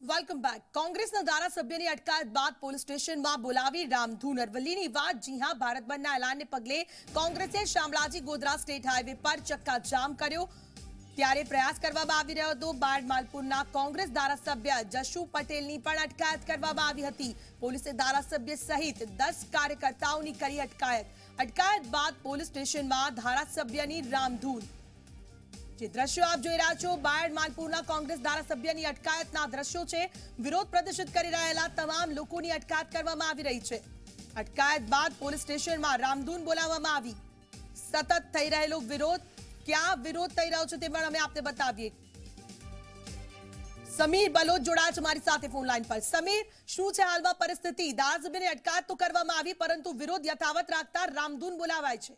Welcome back કોંગ્રેસના ધારાસભ્યની અટકાયત બાદ પોલીસ સ્ટેશનમાં બોલાવી રામધૂન અરવલ્લીની વાત. જી હા ભારત બંધના એલાનને પગલે કોંગ્રેસે શામળાજી ગોધરા સ્ટેટ હાઈવે પર ચક્કા જામ કર્યો. ત્યારે પ્રયાસ કરવામાં આવી રહ્યો હતો. બાળ માલપુરના કોંગ્રેસ ધારાસભ્ય જશુ પટેલની પણ અટકાયત કરવામાં આવી હતી. પોલીસે ધારાસભ્ય સહિત દસ કાર્યકર્તાઓની કરી અટકાયત. અટકાયત બાદ પોલીસ સ્ટેશનમાં ધારાસભ્યની રામધૂન જે દ્રશ્યો આપ જોઈ રહ્યા છો, બાયડ માનપુરના કોંગ્રેસ ધારાસભ્યની અટકાયતના દ્રશ્યો છે. વિરોધ પ્રદર્શિત કરી રહેલા તમામ લોકોની અટકાયત કરવામાં આવી રહી છે. અટકાયત બાદ પોલીસ સ્ટેશનમાં રામધૂન બોલાવવામાં આવી. સતત થઈ રહેલો વિરોધ, ક્યાં વિરોધ થઈ રહ્યો છે તે પણ અમે આપને બતાવીએ. સમીર બલોચ જોડાયા છે મારી સાથે ફોન લાઈન પર. સમીર, શું છે હાલમાં પરિસ્થિતિ? ધારાસભ્યની અટકાયત તો કરવામાં આવી, પરંતુ વિરોધ યથાવત રાખતા રામધૂન બોલાવાય છે.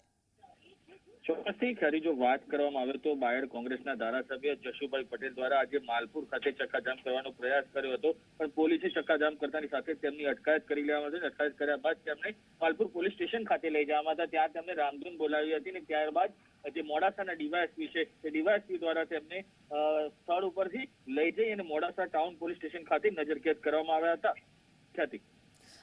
ચોક્કસથી ખરી જો વાત કરવામાં આવે તો બાયડ કોંગ્રેસના ધારાસભ્ય જશુભાઈ પટેલ દ્વારા આજે માલપુર ખાતે ચક્કાજામ કરવાનો પ્રયાસ કર્યો હતો. પણ પોલીસે ચક્કાજામ કરતાની સાથે તેમની અટકાયત કરી લેવામાં હતી અટકાયત કર્યા બાદ તેમને માલપુર પોલીસ સ્ટેશન ખાતે લઈ જવામાં હતા. ત્યાં તેમને રામધૂન બોલાવી હતી અને ત્યારબાદ જે મોડાસાના ડીવાયએસપી છે તે ડીવાયએસપી દ્વારા તેમને સ્થળ ઉપરથી લઈ જઈ અને મોડાસા ટાઉન પોલીસ સ્ટેશન ખાતે નજરકેદ કરવામાં આવ્યા હતા. ખ્યાતિ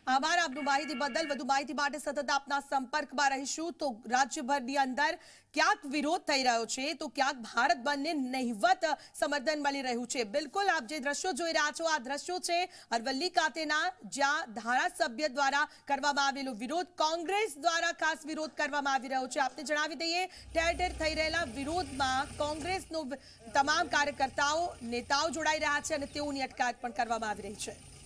આભાર. આપનું માહિતી બદલ, વધુ માહિતી માટે સતત આપના સંપર્કમાં રહીશું. તો રાજ્યભરની અંદર ક્યાંક વિરોધ થઈ રહ્યો છે, તો ક્યાંક ભારત બંધને નહિવત સમર્થન મળી રહ્યું છે. બિલકુલ, આપ જે દ્રશ્યો જોઈ રહ્યા છો, આ દ્રશ્યો છે અરવલ્લી ખાતેના, જ્યાં ધારાસભ્ય દ્વારા કરવામાં આવેલો વિરોધ, કોંગ્રેસ દ્વારા ખાસ વિરોધ કરવામાં આવી રહ્યો છે. આપને જણાવી દઈએ, ઠેર ઠેર થઈ રહેલા વિરોધમાં કોંગ્રેસનો તમામ કાર્યકર્તાઓ, નેતાઓ જોડાઈ રહ્યા છે અને તેઓની અટકાયત પણ કરવામાં આવી રહી છે.